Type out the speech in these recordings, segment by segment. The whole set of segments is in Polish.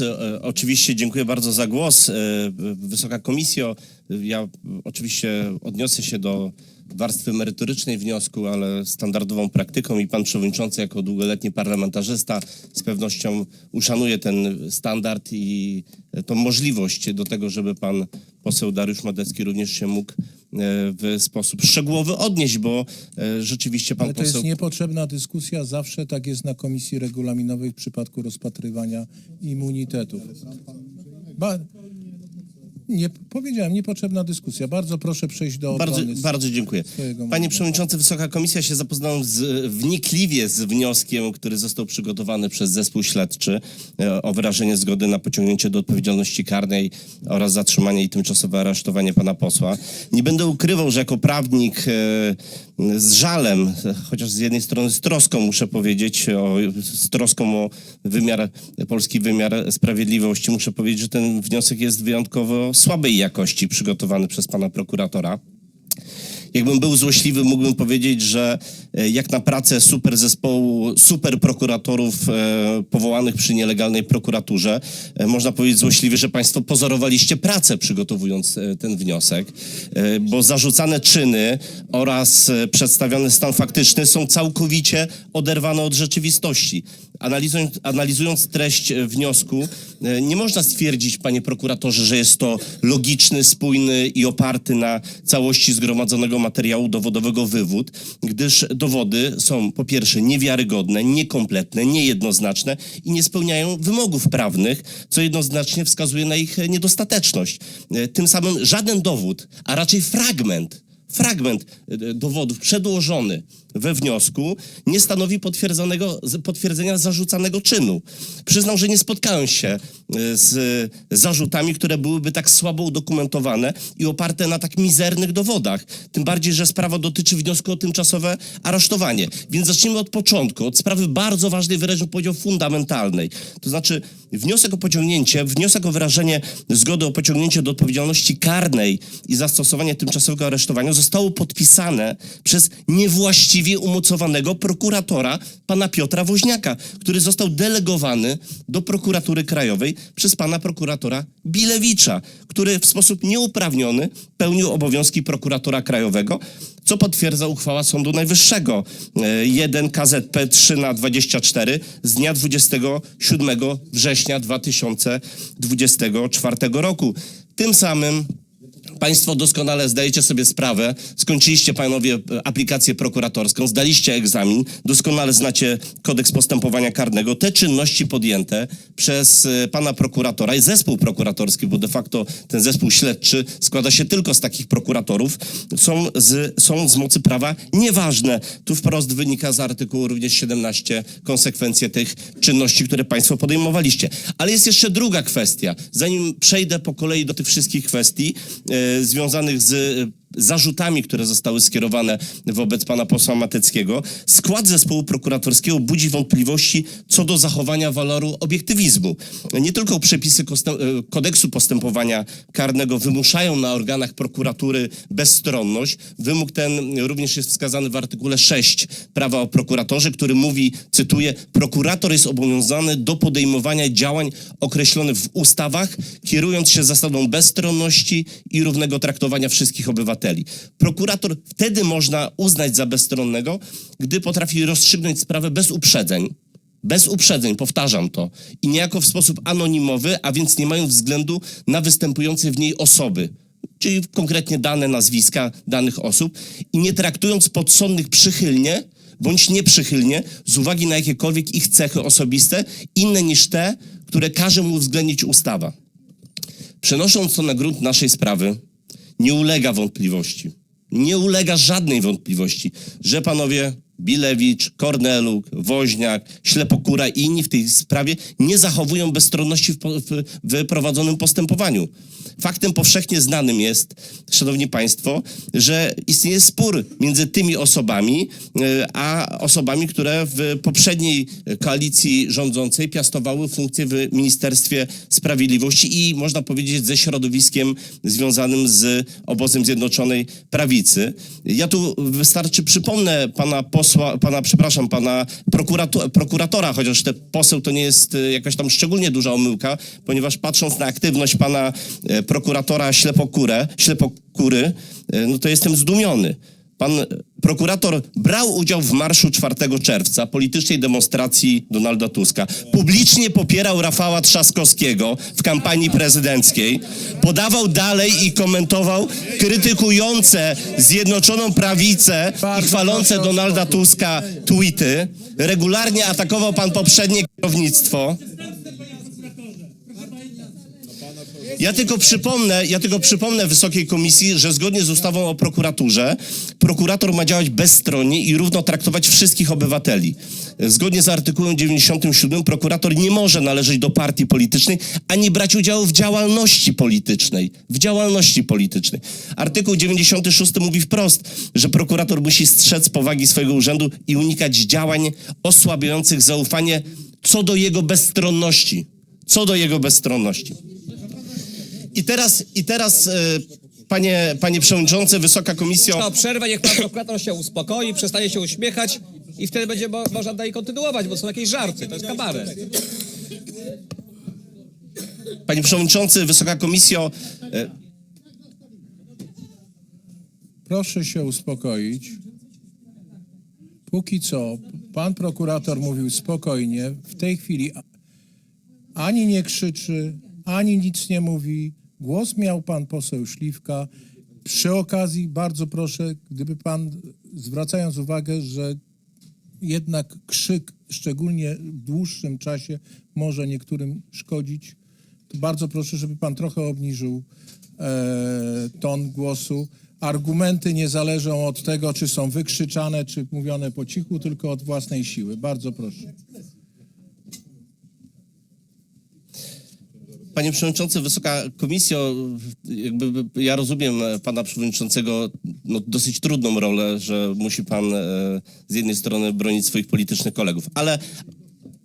E, oczywiście dziękuję bardzo za głos. E, Wysoka Komisjo, ja oczywiście odniosę się do warstwy merytorycznej wniosku, ale standardową praktyką i pan Przewodniczący jako długoletni parlamentarzysta z pewnością uszanuje ten standard i tą możliwość do tego, żeby pan poseł Dariusz Madecki również się mógł e, w sposób szczegółowy odnieść, bo e, rzeczywiście pan Ale to poseł... jest niepotrzebna dyskusja, zawsze tak jest na komisji regulaminowej w przypadku rozpatrywania immunitetów. Ba nie, powiedziałem, niepotrzebna dyskusja. Bardzo proszę przejść do Bardzo, bardzo dziękuję. Panie. Przewodniczący, Wysoka Komisja się zapoznała z, wnikliwie z wnioskiem, który został przygotowany przez zespół śledczy e, o wyrażenie zgody na pociągnięcie do odpowiedzialności karnej oraz zatrzymanie i tymczasowe aresztowanie pana posła. Nie będę ukrywał, że jako prawnik e, z żalem, chociaż z jednej strony z troską muszę powiedzieć, o, z troską o wymiar, polski wymiar sprawiedliwości, muszę powiedzieć, że ten wniosek jest wyjątkowo słabej jakości przygotowany przez pana prokuratora. Jakbym był złośliwy, mógłbym powiedzieć, że e, jak na pracę super zespołu, super prokuratorów e, powołanych przy nielegalnej prokuraturze, e, można powiedzieć złośliwie, że Państwo pozorowaliście pracę przygotowując ten wniosek, bo zarzucane czyny oraz przedstawiony stan faktyczny są całkowicie oderwane od rzeczywistości. Analizując, analizując treść wniosku, nie można stwierdzić, panie prokuratorze, że jest to logiczny, spójny i oparty na całości zgromadzonego materiału dowodowego wywód, gdyż dowody są po pierwsze niewiarygodne, niekompletne, niejednoznaczne i nie spełniają wymogów prawnych, co jednoznacznie wskazuje na ich niedostateczność. E, Tym samym żaden dowód, a raczej fragment fragment e, dowodów przedłożony we wniosku nie stanowi potwierdzonego, potwierdzenia zarzucanego czynu. Przyznam, że nie spotkałem się e, z zarzutami, które byłyby tak słabo udokumentowane i oparte na tak mizernych dowodach. Tym bardziej, że sprawa dotyczy wniosku o tymczasowe aresztowanie. Więc zacznijmy od początku, od sprawy bardzo ważnej, wyraźnie powiedział, fundamentalnej. To znaczy wniosek o pociągnięcie, wniosek o wyrażenie zgody o pociągnięcie do odpowiedzialności karnej i zastosowanie tymczasowego aresztowania zostało podpisane przez niewłaściwie umocowanego prokuratora pana Piotra Woźniaka, który został delegowany do prokuratury krajowej przez pana prokuratora Bilewicza, który w sposób nieuprawniony pełnił obowiązki prokuratora krajowego, co potwierdza uchwała Sądu Najwyższego e, 1 KZP 3 na 24 z dnia 27 września 2024 roku. Tym samym Państwo doskonale zdajecie sobie sprawę, skończyliście panowie aplikację prokuratorską, zdaliście egzamin, doskonale znacie kodeks postępowania karnego. Te czynności podjęte przez e, pana prokuratora i zespół prokuratorski, bo de facto ten zespół śledczy składa się tylko z takich prokuratorów, są z, są z mocy prawa nieważne. Tu wprost wynika z artykułu również 17 konsekwencje tych czynności, które państwo podejmowaliście. Ale jest jeszcze druga kwestia. Zanim przejdę po kolei do tych wszystkich kwestii e, związanych z e, zarzutami, które zostały skierowane wobec pana posła Mateckiego, skład zespołu prokuratorskiego budzi wątpliwości co do zachowania waloru obiektywizmu. Nie tylko przepisy e, kodeksu postępowania karnego wymuszają na organach prokuratury bezstronność. Wymóg ten również jest wskazany w artykule 6 prawa o prokuratorze, który mówi, cytuję, prokurator jest obowiązany do podejmowania działań określonych w ustawach, kierując się zasadą bezstronności i równego traktowania wszystkich obywateli. Prokurator wtedy można uznać za bezstronnego, gdy potrafi rozstrzygnąć sprawę bez uprzedzeń, bez uprzedzeń, powtarzam to, i niejako w sposób anonimowy, a więc nie mając względu na występujące w niej osoby, czyli konkretnie dane nazwiska danych osób, i nie traktując podsądnych przychylnie bądź nieprzychylnie z uwagi na jakiekolwiek ich cechy osobiste, inne niż te, które każe mu uwzględnić ustawa. Przenosząc to na grunt naszej sprawy, nie ulega wątpliwości, nie ulega żadnej wątpliwości, że panowie Bilewicz, Korneluk, Woźniak, Ślepokura i inni w tej sprawie nie zachowują bezstronności w, w, w prowadzonym postępowaniu. Faktem powszechnie znanym jest, szanowni państwo, że istnieje spór między tymi osobami, e, a osobami, które w poprzedniej koalicji rządzącej piastowały funkcje w Ministerstwie Sprawiedliwości i można powiedzieć ze środowiskiem związanym z obozem Zjednoczonej Prawicy. Ja tu wystarczy przypomnę pana posła posła, pana, przepraszam, pana prokuratora, chociaż te poseł to nie jest e, jakaś tam szczególnie duża omyłka, ponieważ patrząc na aktywność pana e, prokuratora Ślepokurę, Ślepokury, e, no to jestem zdumiony. Pan prokurator brał udział w marszu 4 czerwca, politycznej demonstracji Donalda Tuska. Publicznie popierał Rafała Trzaskowskiego w kampanii prezydenckiej. Podawał dalej i komentował krytykujące Zjednoczoną Prawicę i chwalące Donalda. Tuska tweety. Regularnie atakował pan poprzednie kierownictwo. Ja tylko przypomnę, ja tylko przypomnę Wysokiej Komisji, że zgodnie z ustawą o prokuraturze, prokurator ma działać bezstronnie i równo traktować wszystkich obywateli. Zgodnie z artykułem 97 prokurator nie może należeć do partii politycznej, ani brać udziału w działalności politycznej. W działalności politycznej. Artykuł 96 mówi wprost, że prokurator musi strzec powagi swojego urzędu i unikać działań osłabiających zaufanie co do jego bezstronności. Co do jego bezstronności. I teraz, i teraz e, panie, panie przewodniczący, Wysoka Komisjo, o przerwę, niech pan prokurator się uspokoi, przestanie się uśmiechać i wtedy będzie mo- można dalej kontynuować, bo są jakieś żarty, to jest kabaret. panie przewodniczący, Wysoka Komisjo, e, Proszę się uspokoić. Póki co, pan prokurator mówił spokojnie. W tej chwili ani nie krzyczy, ani nic nie mówi. Głos miał pan poseł Śliwka. Przy okazji bardzo proszę, gdyby pan, zwracając uwagę, że jednak krzyk, szczególnie w dłuższym czasie, może niektórym szkodzić, to bardzo proszę, żeby pan trochę obniżył e, ton głosu. Argumenty nie zależą od tego, czy są wykrzyczane, czy mówione po cichu, tylko od własnej siły. Bardzo proszę. Panie Przewodniczący, Wysoka Komisjo, jakby ja rozumiem e, Pana Przewodniczącego no, dosyć trudną rolę, że musi Pan e, z jednej strony bronić swoich politycznych kolegów, ale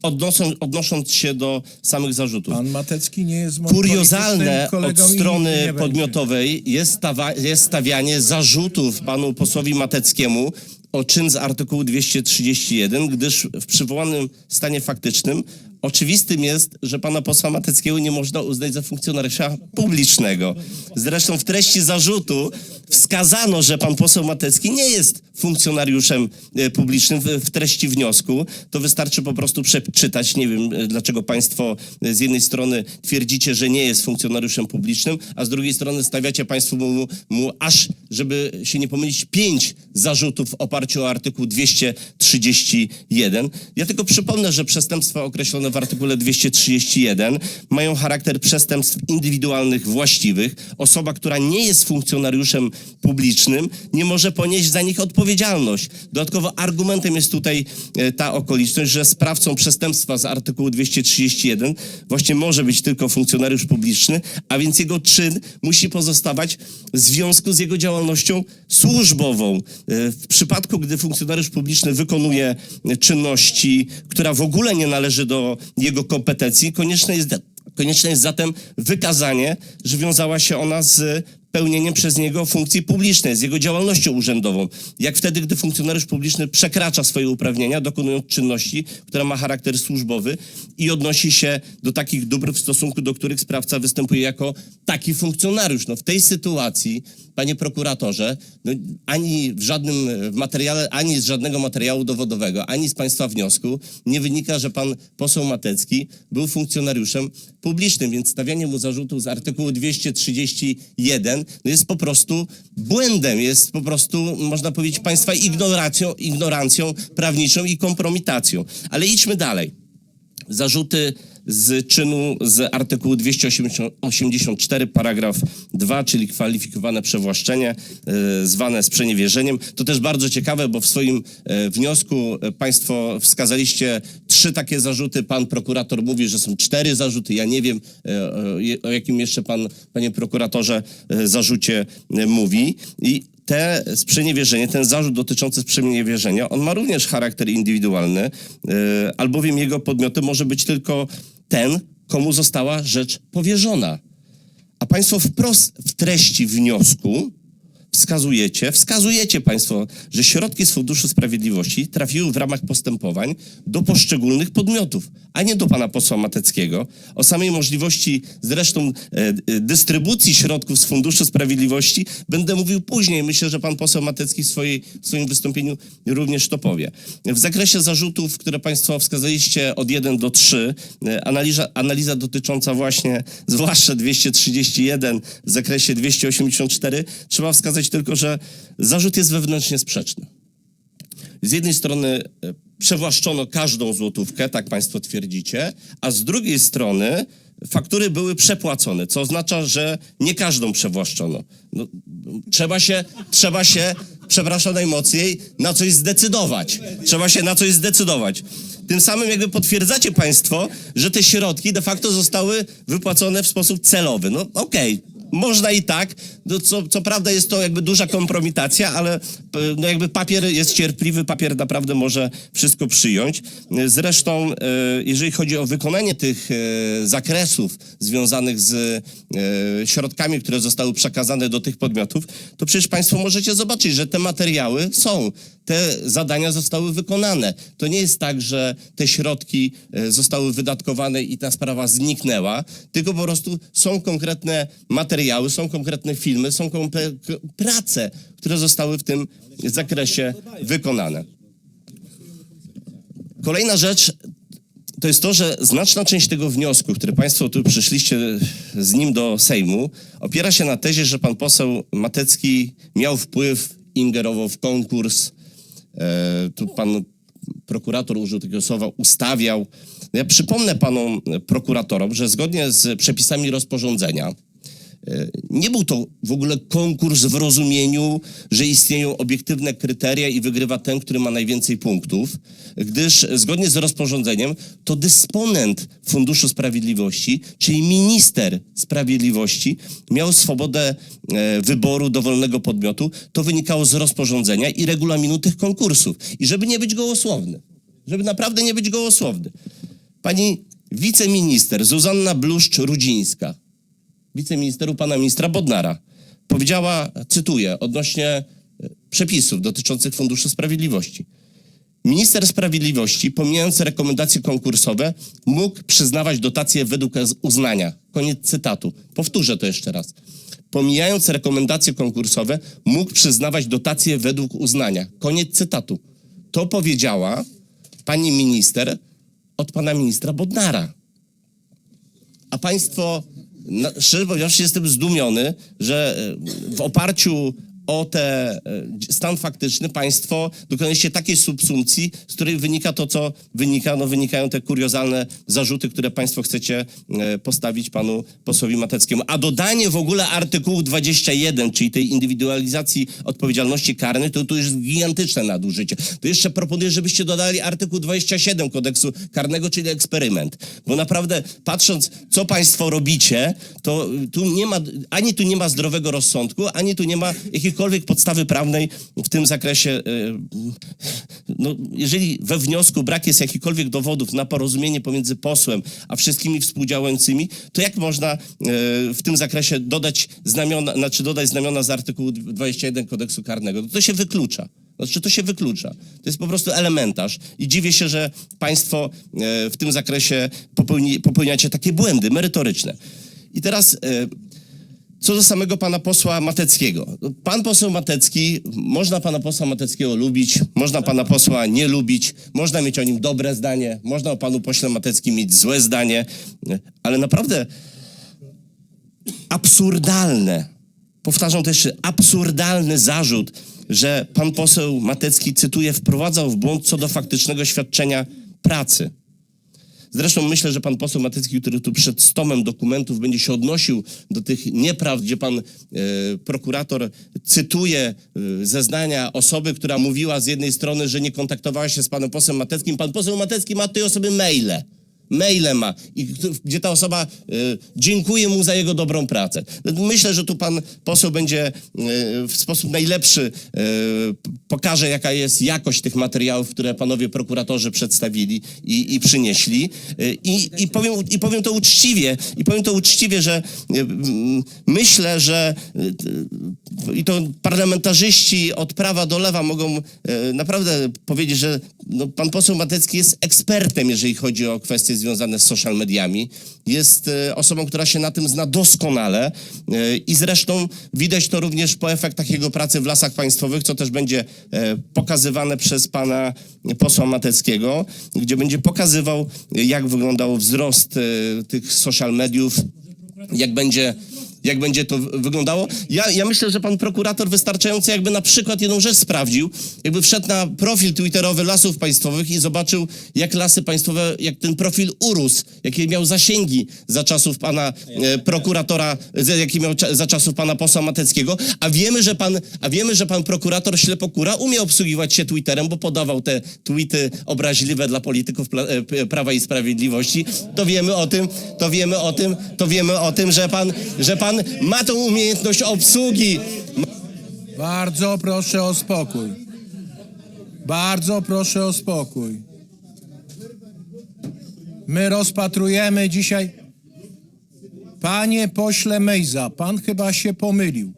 odnosą, odnosząc się do samych zarzutów. Pan Matecki nie jest Kuriozalne od strony podmiotowej jest, stawa, jest stawianie zarzutów panu posłowi Mateckiemu o czyn z artykułu 231, gdyż w przywołanym stanie faktycznym oczywistym jest, że pana posła Mateckiego nie można uznać za funkcjonariusza publicznego. Zresztą w treści zarzutu wskazano, że pan poseł Matecki nie jest funkcjonariuszem e, publicznym w, treści wniosku. To wystarczy po prostu przeczytać. Nie wiem, e, dlaczego państwo e, z jednej strony twierdzicie, że nie jest funkcjonariuszem publicznym, a z drugiej strony stawiacie państwo mu, mu aż, żeby się nie pomylić, pięć zarzutów w oparciu o artykuł 231. Ja tylko przypomnę, że przestępstwa określone w artykule 231 mają charakter przestępstw indywidualnych właściwych. Osoba, która nie jest funkcjonariuszem publicznym, nie może ponieść za nich odpowiedzialność. Dodatkowo argumentem jest tutaj e, ta okoliczność, że sprawcą przestępstwa z artykułu 231 właśnie może być tylko funkcjonariusz publiczny, a więc jego czyn musi pozostawać w związku z jego działalnością służbową. E, W przypadku, gdy funkcjonariusz publiczny wykonuje czynności, która w ogóle nie należy do jego kompetencji, konieczne jest Konieczne jest zatem wykazanie, że wiązała się ona z pełnieniem przez niego funkcji publicznej, z jego działalnością urzędową. Jak wtedy, gdy funkcjonariusz publiczny przekracza swoje uprawnienia, dokonując czynności, która ma charakter służbowy i odnosi się do takich dóbr, w stosunku do których sprawca występuje jako taki funkcjonariusz. No w tej sytuacji, panie prokuratorze, no, ani w żadnym materiale, ani z żadnego materiału dowodowego, ani z państwa wniosku nie wynika, że pan poseł Matecki był funkcjonariuszem publicznym, więc stawianie mu zarzutów z artykułu 231 no jest po prostu błędem, jest po prostu, można powiedzieć, państwa ignorancją prawniczą i kompromitacją. Ale idźmy dalej zarzuty z czynu z artykułu 284, paragraf 2, czyli kwalifikowane przewłaszczenie, e, zwane sprzeniewierzeniem. To też bardzo ciekawe, bo w swoim e, wniosku e, Państwo wskazaliście trzy takie zarzuty. Pan prokurator mówi, że są cztery zarzuty. Ja nie wiem, o jakim jeszcze Pan, Panie prokuratorze, zarzucie mówi. I te sprzeniewierzenie, ten zarzut dotyczący sprzeniewierzenia, on ma również charakter indywidualny, albowiem jego podmiotem może być tylko ten, komu została rzecz powierzona. A państwo wprost w treści wniosku wskazujecie, wskazujecie Państwo, że środki z Funduszu Sprawiedliwości trafiły w ramach postępowań do poszczególnych podmiotów, a nie do pana posła Mateckiego. O samej możliwości zresztą e, e, dystrybucji środków z Funduszu Sprawiedliwości będę mówił później. Myślę, że pan poseł Matecki w, swojej, w swoim wystąpieniu również to powie. W zakresie zarzutów, które Państwo wskazaliście od 1 do 3, e, analiza, analiza dotycząca właśnie zwłaszcza 231 w zakresie 284, trzeba wskazać tylko, że zarzut jest wewnętrznie sprzeczny. Z jednej strony e, przewłaszczono każdą złotówkę, tak Państwo twierdzicie, a z drugiej strony faktury były przepłacone, co oznacza, że nie każdą przewłaszczono. No, trzeba się, trzeba się, przepraszam najmocniej, na coś zdecydować. Trzeba się na coś zdecydować. Tym samym jakby potwierdzacie Państwo, że te środki de facto zostały wypłacone w sposób celowy. No okej, można i tak, no, co, co prawda jest to jakby duża kompromitacja, ale e, no jakby papier jest cierpliwy, papier naprawdę może wszystko przyjąć. Zresztą, e, jeżeli chodzi o wykonanie tych e, zakresów związanych z środkami, które zostały przekazane do tych podmiotów, to przecież Państwo możecie zobaczyć, że te materiały są, te zadania zostały wykonane. To nie jest tak, że te środki e, zostały wydatkowane i ta sprawa zniknęła, tylko po prostu są konkretne materiały, są konkretne filmy, są prace, które zostały w tym zakresie wykonane. Kolejna rzecz to jest to, że znaczna część tego wniosku, który Państwo tu przyszliście z nim do Sejmu, opiera się na tezie, że pan poseł Matecki miał wpływ, ingerował w konkurs. E, tu pan prokurator użył takiego słowa, ustawiał. Ja przypomnę panom prokuratorom, że zgodnie z przepisami rozporządzenia, E, Nie był to w ogóle konkurs w rozumieniu, że istnieją obiektywne kryteria i wygrywa ten, który ma najwięcej punktów, gdyż zgodnie z rozporządzeniem to dysponent Funduszu Sprawiedliwości, czyli minister sprawiedliwości, miał swobodę e, wyboru dowolnego podmiotu. To wynikało z rozporządzenia i regulaminu tych konkursów. I żeby nie być gołosłowny, żeby naprawdę nie być gołosłowny. Pani wiceminister Zuzanna Bluszcz-Rudzińska, wiceministeru pana ministra Bodnara. Powiedziała, cytuję, odnośnie e, przepisów dotyczących Funduszu Sprawiedliwości. Minister Sprawiedliwości, pomijając rekomendacje konkursowe, mógł przyznawać dotacje według uznania. Koniec cytatu. Powtórzę to jeszcze raz. Pomijając rekomendacje konkursowe, mógł przyznawać dotacje według uznania. Koniec cytatu. To powiedziała pani minister od pana ministra Bodnara. A państwo, na, szczerze powiedziawszy, jestem zdumiony, że e, w oparciu o ten stan faktyczny państwo dokonaliście takiej subsumpcji, z której wynika to, co wynika, no wynikają te kuriozalne zarzuty, które państwo chcecie e, postawić panu posłowi Mateckiemu. A dodanie w ogóle artykułu 21, czyli tej indywidualizacji odpowiedzialności karnej, to, to jest gigantyczne nadużycie. To jeszcze proponuję, żebyście dodali artykuł 27 kodeksu karnego, czyli eksperyment. Bo naprawdę patrząc, co państwo robicie, to tu nie ma, ani tu nie ma zdrowego rozsądku, ani tu nie ma jakiejkolwiek podstawy prawnej w tym zakresie. e, No, jeżeli we wniosku brak jest jakichkolwiek dowodów na porozumienie pomiędzy posłem a wszystkimi współdziałającymi, to jak można e, w tym zakresie dodać znamiona, znaczy dodać znamiona z artykułu 21 kodeksu karnego? To się wyklucza. Znaczy to się wyklucza. To jest po prostu elementarz i dziwię się, że państwo e, w tym zakresie popełni, popełniacie takie błędy merytoryczne. I teraz co do samego pana posła Mateckiego. Pan poseł Matecki, można pana posła Mateckiego lubić, można pana posła nie lubić, można mieć o nim dobre zdanie, można o panu pośle Mateckim mieć złe zdanie, ale naprawdę absurdalne, powtarzam to jeszcze, absurdalny zarzut, że pan poseł Matecki, cytuję, wprowadzał w błąd co do faktycznego świadczenia pracy. Zresztą myślę, że pan poseł Matycki, który tu przed stomem dokumentów będzie się odnosił do tych nieprawd, gdzie pan e, prokurator cytuje e, zeznania osoby, która mówiła z jednej strony, że nie kontaktowała się z panem posłem Mateckim. Pan poseł Matecki ma od tej osoby maile. Maile ma, i gdzie ta osoba e, dziękuje mu za jego dobrą pracę. Myślę, że tu pan poseł będzie e, w sposób najlepszy p- pokaże, jaka jest jakość tych materiałów, które panowie prokuratorzy przedstawili i, i przynieśli. E, I, i, powiem, I powiem to uczciwie, i powiem to uczciwie, że e, mm, myślę, że e, i to parlamentarzyści od prawa do lewa mogą e, naprawdę powiedzieć, że no, pan poseł Matecki jest ekspertem, jeżeli chodzi o kwestie związane z social mediami. Jest e, osobą, która się na tym zna doskonale e, i zresztą widać to również po efektach jego pracy w Lasach Państwowych, co też będzie e, pokazywane przez pana posła Mateckiego, gdzie będzie pokazywał, jak wyglądał wzrost tych social mediów, jak będzie, jak będzie to wy- wyglądało. Ja, ja myślę, że pan prokurator wystarczająco jakby na przykład jedną rzecz sprawdził, jakby wszedł na profil twitterowy Lasów Państwowych i zobaczył, jak Lasy Państwowe, jak ten profil urósł, jakie miał zasięgi za czasów pana e, prokuratora, jakie miał cza, za czasów pana posła Mateckiego, a wiemy, że pan, a wiemy, że pan prokurator Ślepokura umie obsługiwać się Twitterem, bo podawał te tweety obraźliwe dla polityków e, Prawa i Sprawiedliwości, to wiemy o tym, to wiemy o tym, to wiemy o tym, że pan, że pan ma tą umiejętność obsługi. Bardzo proszę o spokój. Bardzo proszę o spokój. My rozpatrujemy dzisiaj. Panie pośle Mejza, pan chyba się pomylił.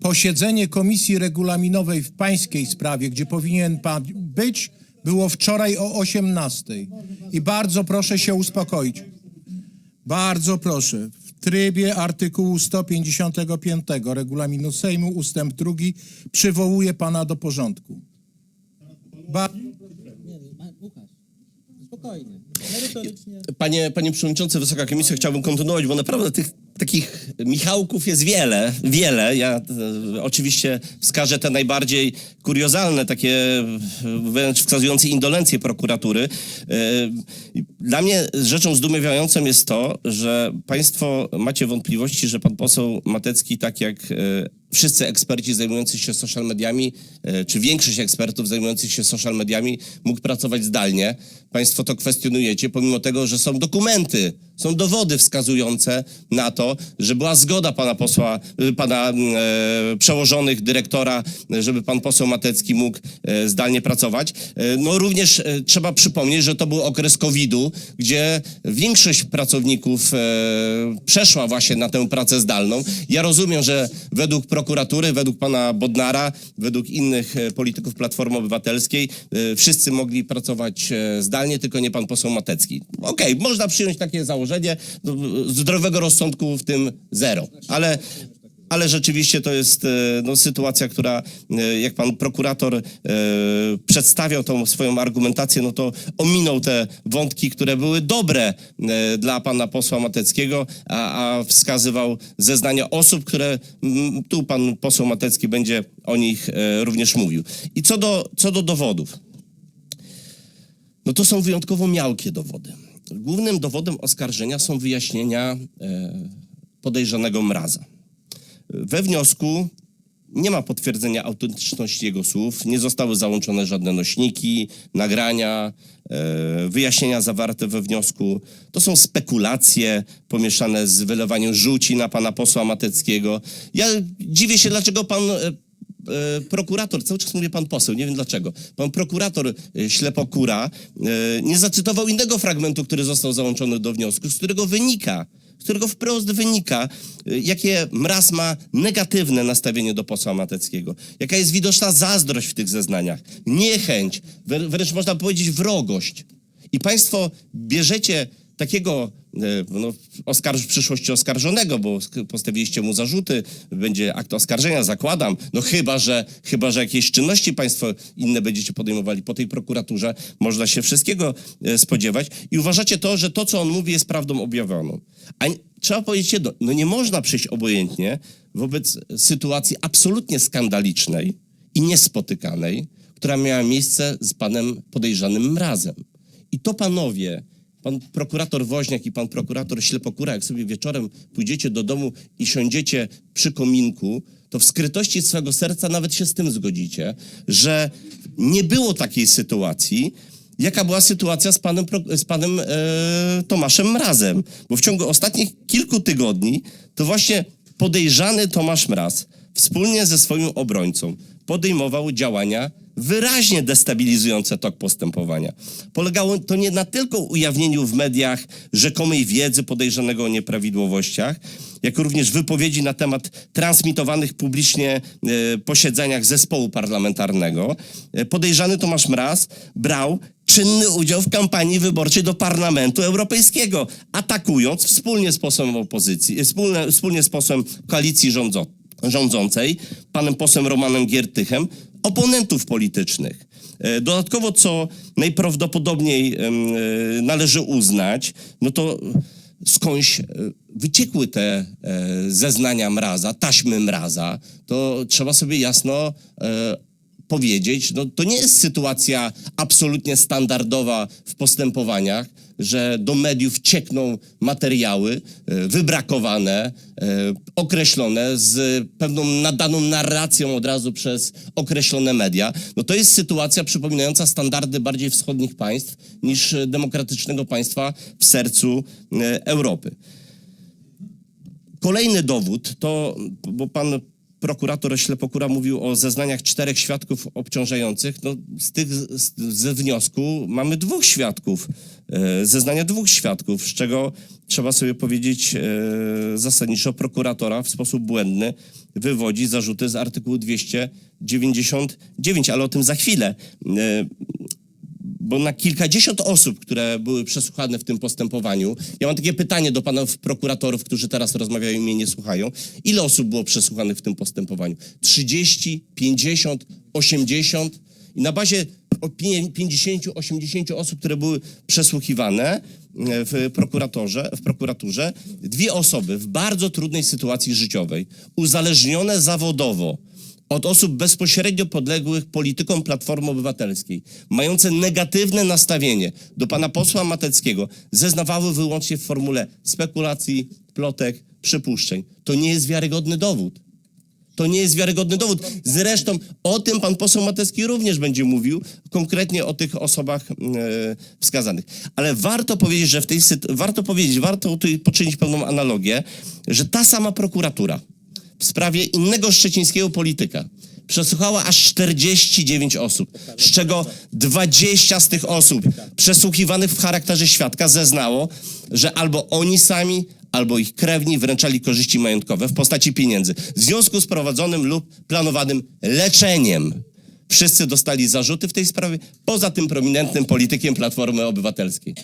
Posiedzenie komisji regulaminowej w pańskiej sprawie, gdzie powinien pan być, było wczoraj o 18. I bardzo proszę się uspokoić. Bardzo proszę. W trybie artykułu 155 regulaminu Sejmu ustęp drugi przywołuję pana do porządku. Ba- spokojnie, merytorycznie. Panie, panie Przewodniczący, Wysoka Komisja, chciałbym kontynuować, bo naprawdę tych takich Michałków jest wiele, wiele. Ja e, oczywiście wskażę te najbardziej kuriozalne, takie e, wręcz wskazujące indolencję prokuratury. E, Dla mnie rzeczą zdumiewającą jest to, że państwo macie wątpliwości, że pan poseł Matecki, tak jak wszyscy eksperci zajmujący się social mediami, czy większość ekspertów zajmujących się social mediami mógł pracować zdalnie. Państwo to kwestionujecie, pomimo tego, że są dokumenty, są dowody wskazujące na to, że była zgoda pana posła, y, pana e, przełożonych, dyrektora, e, żeby pan poseł Matecki mógł e, zdalnie pracować. E, no również e, trzeba przypomnieć, że to był okres COVID-u, gdzie większość pracowników e, przeszła właśnie na tę pracę zdalną. Ja rozumiem, że według prokuratury, według pana Bodnara, według innych polityków Platformy Obywatelskiej e, wszyscy mogli pracować e, zdalnie, tylko nie pan poseł Matecki. Okej, można przyjąć takie założenie, no, zdrowego rozsądku w tym zero, ale ale rzeczywiście to jest e, no, sytuacja, która, e, jak pan prokurator e, przedstawiał tą swoją argumentację, no to ominął te wątki, które były dobre e, dla pana posła Mateckiego, a, a wskazywał zeznania osób, które mm, tu pan poseł Matecki będzie o nich e, również mówił. I co do, co do dowodów. No to są wyjątkowo miałkie dowody. Głównym dowodem oskarżenia są wyjaśnienia e, podejrzanego mraza. We wniosku nie ma potwierdzenia autentyczności jego słów, nie zostały załączone żadne nośniki, nagrania, e, wyjaśnienia zawarte we wniosku. To są spekulacje pomieszane z wylewaniem żółci na pana posła Mateckiego. Ja dziwię się, dlaczego pan e, e, prokurator, cały czas mówię pan poseł, nie wiem dlaczego, pan prokurator Ślepokura nie zacytował innego fragmentu, który został załączony do wniosku, z którego wynika, którego wprost wynika, e, jakie Mraz ma negatywne nastawienie do posła Mateckiego, jaka jest widoczna zazdrość w tych zeznaniach, niechęć, wrę- wręcz można powiedzieć wrogość. I państwo bierzecie takiego no, oskarż, przyszłości oskarżonego, bo postawiliście mu zarzuty, będzie akt oskarżenia, zakładam, no chyba, że chyba, że jakieś czynności państwo inne będziecie podejmowali po tej prokuraturze, można się wszystkiego e, spodziewać i uważacie to, że to, co on mówi, jest prawdą objawioną. A trzeba powiedzieć jedno, no nie można przyjść obojętnie wobec sytuacji absolutnie skandalicznej i niespotykanej, która miała miejsce z panem podejrzanym Mrazem. I to panowie, pan prokurator Woźniak i pan prokurator Ślepokura, jak sobie wieczorem pójdziecie do domu i siądziecie przy kominku, to w skrytości swego serca nawet się z tym zgodzicie, że nie było takiej sytuacji, jaka była sytuacja z panem, z panem e, Tomaszem Mrazem. Bo w ciągu ostatnich kilku tygodni to właśnie podejrzany Tomasz Mraz wspólnie ze swoim obrońcą podejmował działania wyraźnie destabilizujące tok postępowania. Polegało to nie na tylko ujawnieniu w mediach rzekomej wiedzy podejrzanego o nieprawidłowościach, jak również wypowiedzi na temat transmitowanych publicznie e, posiedzeniach zespołu parlamentarnego. E, podejrzany Tomasz Mraz brał czynny udział w kampanii wyborczej do Parlamentu Europejskiego, atakując wspólnie z posłem opozycji, e, wspólnie, wspólnie z posłem koalicji rządzo, rządzącej, panem posłem Romanem Giertychem, oponentów politycznych. E, Dodatkowo, co najprawdopodobniej e, należy uznać, no to skądś e, wyciekły te zeznania mraza, taśmy mraza, to trzeba sobie jasno powiedzieć, no to nie jest sytuacja absolutnie standardowa w postępowaniach, że do mediów ciekną materiały e, wybrakowane, e, określone z pewną nadaną narracją od razu przez określone media. No to jest sytuacja przypominająca standardy bardziej wschodnich państw niż demokratycznego państwa w sercu e, Europy. Kolejny dowód to, bo pan prokurator Ślepokura mówił o zeznaniach czterech świadków obciążających. No, z tych, z, ze wniosku mamy dwóch świadków, e, zeznania dwóch świadków, z czego trzeba sobie powiedzieć e, zasadniczo prokuratora w sposób błędny wywodzi zarzuty z artykułu 299, ale o tym za chwilę. E, bo na kilkadziesiąt osób, które były przesłuchane w tym postępowaniu, ja mam takie pytanie do panów prokuratorów, którzy teraz rozmawiają i mnie nie słuchają. Ile osób było przesłuchanych w tym postępowaniu? 30, 50, 80? I na bazie o pię- 50, 80 osób, które były przesłuchiwane e, w prokuratorze, w prokuraturze, dwie osoby w bardzo trudnej sytuacji życiowej, uzależnione zawodowo, od osób bezpośrednio podległych politykom Platformy Obywatelskiej, mające negatywne nastawienie do pana posła Mateckiego, zeznawały wyłącznie w formule spekulacji, plotek, przypuszczeń. To nie jest wiarygodny dowód. To nie jest wiarygodny dowód. Zresztą o tym pan poseł Matecki również będzie mówił, konkretnie o tych osobach e, wskazanych. Ale warto powiedzieć, że w tej warto powiedzieć, warto tutaj poczynić pewną analogię, że ta sama prokuratura w sprawie innego szczecińskiego polityka przesłuchała aż 49 osób, z czego 20 z tych osób przesłuchiwanych w charakterze świadka zeznało, że albo oni sami, albo ich krewni wręczali korzyści majątkowe w postaci pieniędzy w związku z prowadzonym lub planowanym leczeniem. Wszyscy dostali zarzuty w tej sprawie, poza tym prominentnym politykiem Platformy Obywatelskiej.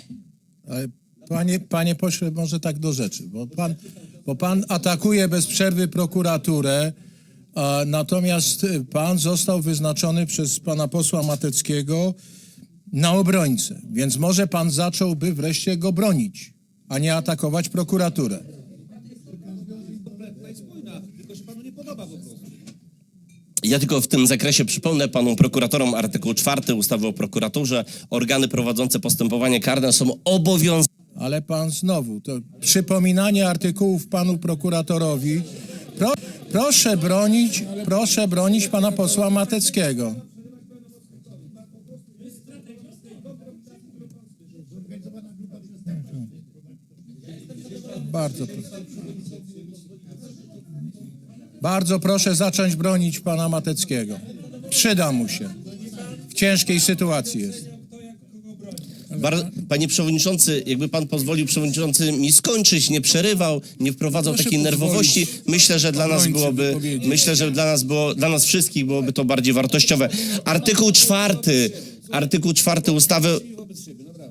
Panie, panie pośle, może tak do rzeczy, bo pan, bo pan atakuje bez przerwy prokuraturę, a natomiast y, pan został wyznaczony przez pana posła Mateckiego na obrońcę, więc może pan zacząłby wreszcie go bronić, a nie atakować prokuraturę. Ja tylko w tym zakresie przypomnę panu prokuratorom artykuł 4 ustawy o prokuraturze. Organy prowadzące postępowanie karne są obowiązane Ale pan znowu, to przypominanie artykułów panu prokuratorowi. Pro, proszę bronić, proszę bronić pana posła Mateckiego. Bardzo proszę. Bardzo proszę zacząć bronić pana Mateckiego. Przyda mu się. W ciężkiej sytuacji jest. Bar- Panie przewodniczący, jakby pan pozwolił przewodniczący mi skończyć, nie przerywał, nie wprowadzał Proszę takiej nerwowości, pozwolić myślę, że dla nas byłoby, myślę, że dla nas było, dla nas wszystkich byłoby to bardziej wartościowe. Artykuł czwarty, artykuł czwarty ustawy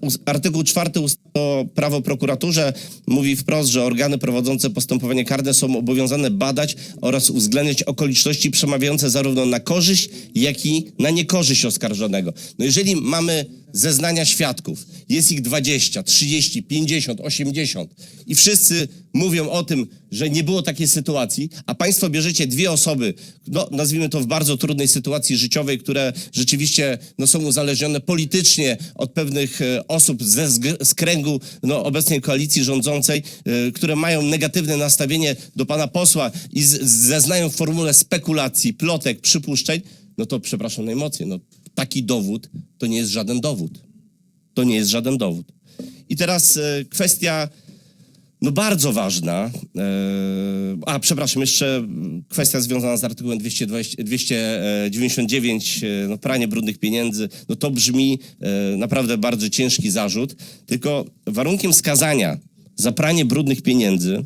Ust- Artykuł 4 ustawy o prawo prokuraturze mówi wprost, że organy prowadzące postępowanie karne są obowiązane badać oraz uwzględniać okoliczności przemawiające zarówno na korzyść, jak i na niekorzyść oskarżonego. No jeżeli mamy zeznania świadków, jest ich 20, 30, 50, 80 i wszyscy mówią o tym, że nie było takiej sytuacji, a państwo bierzecie dwie osoby, no, nazwijmy to w bardzo trudnej sytuacji życiowej, które rzeczywiście no, są uzależnione politycznie od pewnych e, osób ze, z kręgu no, obecnej koalicji rządzącej, e, które mają negatywne nastawienie do pana posła i z, zeznają w formule spekulacji, plotek, przypuszczeń, no to przepraszam najmocniej, no, taki dowód to nie jest żaden dowód. to nie jest żaden dowód. I teraz e, kwestia no bardzo ważna. E, a, przepraszam, jeszcze kwestia związana z artykułem 220, 299, e, no, pranie brudnych pieniędzy. No to brzmi naprawdę bardzo ciężki zarzut, tylko warunkiem skazania za pranie brudnych pieniędzy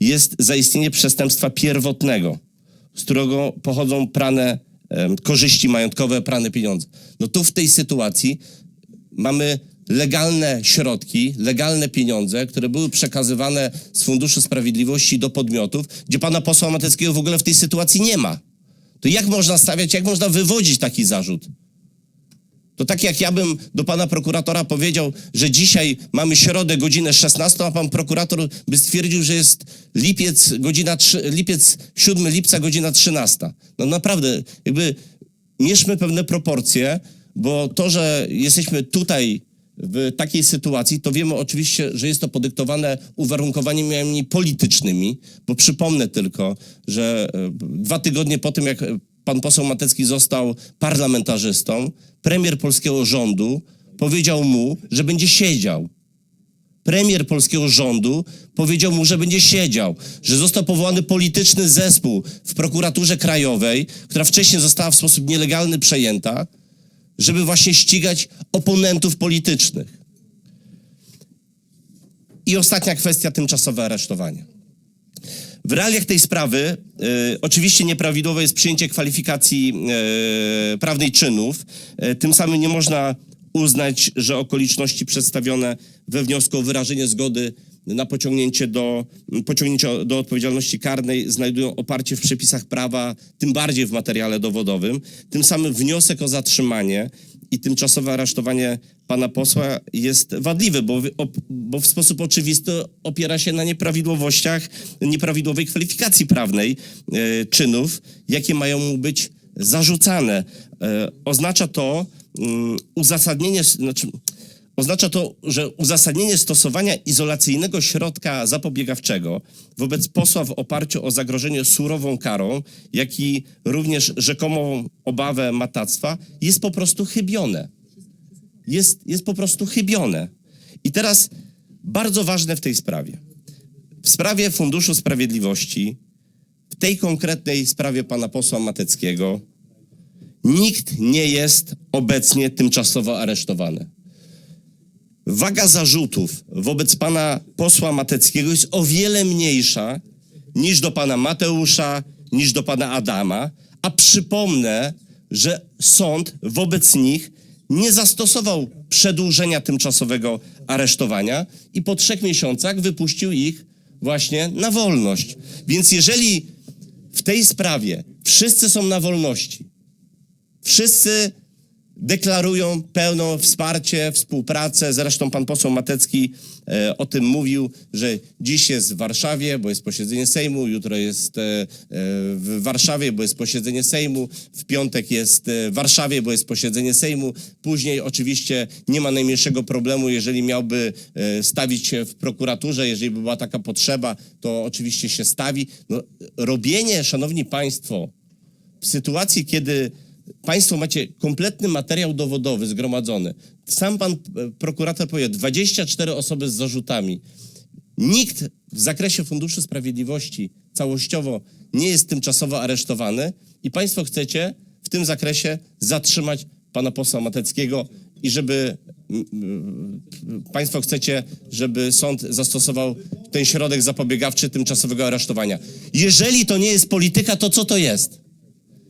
jest zaistnienie przestępstwa pierwotnego, z którego pochodzą prane korzyści majątkowe, prane pieniądze. No tu w tej sytuacji mamy legalne środki, legalne pieniądze, które były przekazywane z Funduszu Sprawiedliwości do podmiotów, gdzie pana posła Mateckiego w ogóle w tej sytuacji nie ma. To jak można stawiać, jak można wywodzić taki zarzut? To tak jak ja bym do pana prokuratora powiedział, że dzisiaj mamy środę, godzinę 16, a pan prokurator by stwierdził, że jest lipiec, godzina, trzy- lipiec 7 lipca, godzina 13. No naprawdę, jakby mierzmy pewne proporcje, bo to, że jesteśmy tutaj w takiej sytuacji, to wiemy oczywiście, że jest to podyktowane uwarunkowaniami politycznymi, bo przypomnę tylko, że e, dwa tygodnie po tym, jak pan poseł Matecki został parlamentarzystą, premier polskiego rządu powiedział mu, że będzie siedział. Premier polskiego rządu powiedział mu, że będzie siedział, że został powołany polityczny zespół w prokuraturze krajowej, która wcześniej została w sposób nielegalny przejęta, żeby właśnie ścigać oponentów politycznych. I ostatnia kwestia, tymczasowe aresztowanie. W realiach tej sprawy e, oczywiście nieprawidłowe jest przyjęcie kwalifikacji e, prawnej czynów. E, tym samym nie można uznać, że okoliczności przedstawione we wniosku o wyrażenie zgody na pociągnięcie do, pociągnięcie do odpowiedzialności karnej znajdują oparcie w przepisach prawa, tym bardziej w materiale dowodowym. Tym samym wniosek o zatrzymanie i tymczasowe aresztowanie pana posła jest wadliwy, bo, bo w sposób oczywisty opiera się na nieprawidłowościach, nieprawidłowej kwalifikacji prawnej e, czynów, jakie mają mu być zarzucane. E, oznacza to mm, uzasadnienie, znaczy, Oznacza to, że uzasadnienie stosowania izolacyjnego środka zapobiegawczego wobec posła w oparciu o zagrożenie surową karą, jak i również rzekomą obawę matactwa jest po prostu chybione. Jest, jest po prostu chybione. I teraz bardzo ważne w tej sprawie. W sprawie Funduszu Sprawiedliwości, w tej konkretnej sprawie pana posła Mateckiego, nikt nie jest obecnie tymczasowo aresztowany. Waga zarzutów wobec pana posła Mateckiego jest o wiele mniejsza niż do pana Mateusza, niż do pana Adama, a przypomnę, że sąd wobec nich nie zastosował przedłużenia tymczasowego aresztowania i po trzech miesiącach wypuścił ich właśnie na wolność. Więc jeżeli w tej sprawie wszyscy są na wolności, wszyscy deklarują pełne wsparcie, współpracę. Zresztą pan poseł Matecki e, o tym mówił, że dziś jest w Warszawie, bo jest posiedzenie Sejmu, jutro jest e, e, w Warszawie, bo jest posiedzenie Sejmu, w piątek jest e, w Warszawie, bo jest posiedzenie Sejmu. Później oczywiście nie ma najmniejszego problemu, jeżeli miałby e, stawić się w prokuraturze, jeżeli by była taka potrzeba, to oczywiście się stawi. No, robienie, szanowni państwo, w sytuacji, kiedy Państwo macie kompletny materiał dowodowy zgromadzony, sam pan e, prokurator powie, 24 osoby z zarzutami. Nikt w zakresie Funduszu Sprawiedliwości całościowo nie jest tymczasowo aresztowany i Państwo chcecie w tym zakresie zatrzymać pana posła Mateckiego i żeby Państwo chcecie, żeby sąd zastosował ten środek zapobiegawczy tymczasowego aresztowania. Jeżeli to nie jest polityka, to co to jest?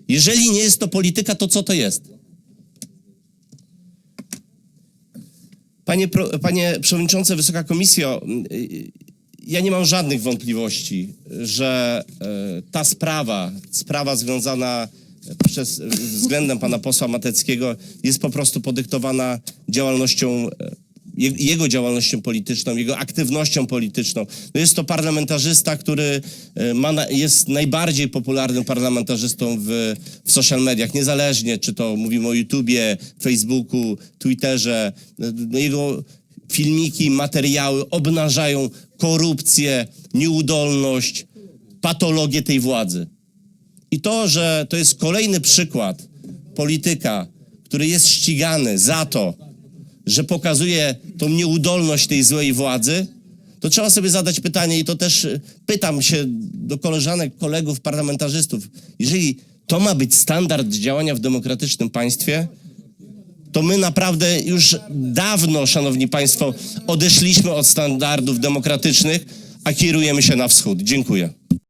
Jeżeli nie jest to polityka, to co to jest? Panie, panie Przewodniczący, Wysoka Komisjo, y, ja nie mam żadnych wątpliwości, że e, ta sprawa, sprawa związana przez, względem pana posła Mateckiego jest po prostu podyktowana działalnością e, jego działalnością polityczną, jego aktywnością polityczną. No jest to parlamentarzysta, który e, ma jest najbardziej popularnym parlamentarzystą w, w social mediach, niezależnie czy to mówimy o YouTubie, Facebooku, Twitterze. No Jego filmiki, materiały obnażają korupcję, nieudolność, patologię tej władzy. I to, że to jest kolejny przykład polityka, który jest ścigany za to, że pokazuje tą nieudolność tej złej władzy, to trzeba sobie zadać pytanie i to też y, pytam się do koleżanek, kolegów, parlamentarzystów. Jeżeli to ma być standard działania w demokratycznym państwie, to my naprawdę już dawno, szanowni państwo, odeszliśmy od standardów demokratycznych, a kierujemy się na wschód. Dziękuję.